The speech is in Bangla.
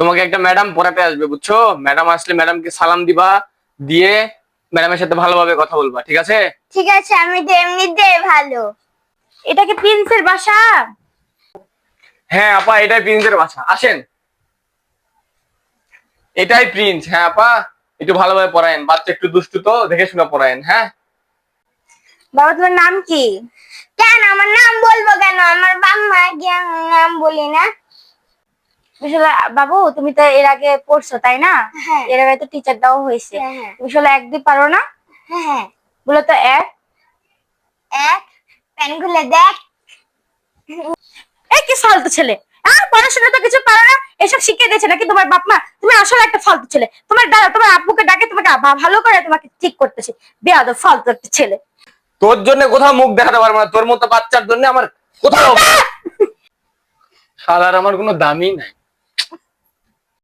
তোমাকে একটা ম্যাডাম পড়াতে আসবে বুঝছ? ম্যাডাম আসলে ম্যাডামকে সালাম দিবা দিয়ে ম্যাডামের সাথে ভালোভাবে কথা বলবা ঠিক আছে? ঠিক আছে আমি তো এমনিতে ভালো। এটা কি প্রিন্সের বাসা? হ্যাঁ আপা এটাই প্রিন্সের বাসা। আসেন। এটাই প্রিন্স হ্যাঁ আপা? একটু ভালোভাবে পড়ায়েন বাচ্চা একটু দুষ্টু তো দেখে শুনে পড়ায়েন হ্যাঁ? বাবা তোমার নাম কি? কেন? আমার নাম বলব কেন? আমার বাম্মা নাম বলি না। বাবু তুমি তো এর আগে পড়ছো তাই না? হ্যাঁ। এর আগে তো টিচার দাও হয়েছে। হ্যাঁ, হ্যাঁ। তুমি আসলে এক দুই পারো না? হ্যাঁ হ্যাঁ। বলো তো এক। এক প্যান খুলে দেখ। এই কি ফালতু ছেলে? আর পড়াশোনা তো কিছু পারো না এসব শিখিয়ে দিয়েছে নাকি তোমার বাপ মা? তুমি আসলে একটা ফালতু ছেলে। তোমার দাদা তোমার আব্বুকে ডাকে তোমাকে আবা- ভালো করে তোমাকে ঠিক করতেছে। বেয়াদব ফালতু একটা ছেলে। তোর জন্য কোথাও মুখ দেখাতে পারব না তোর মতো বাচ্চার জন্য আমার কোথাও শালার আমার কোনো দামই নাই।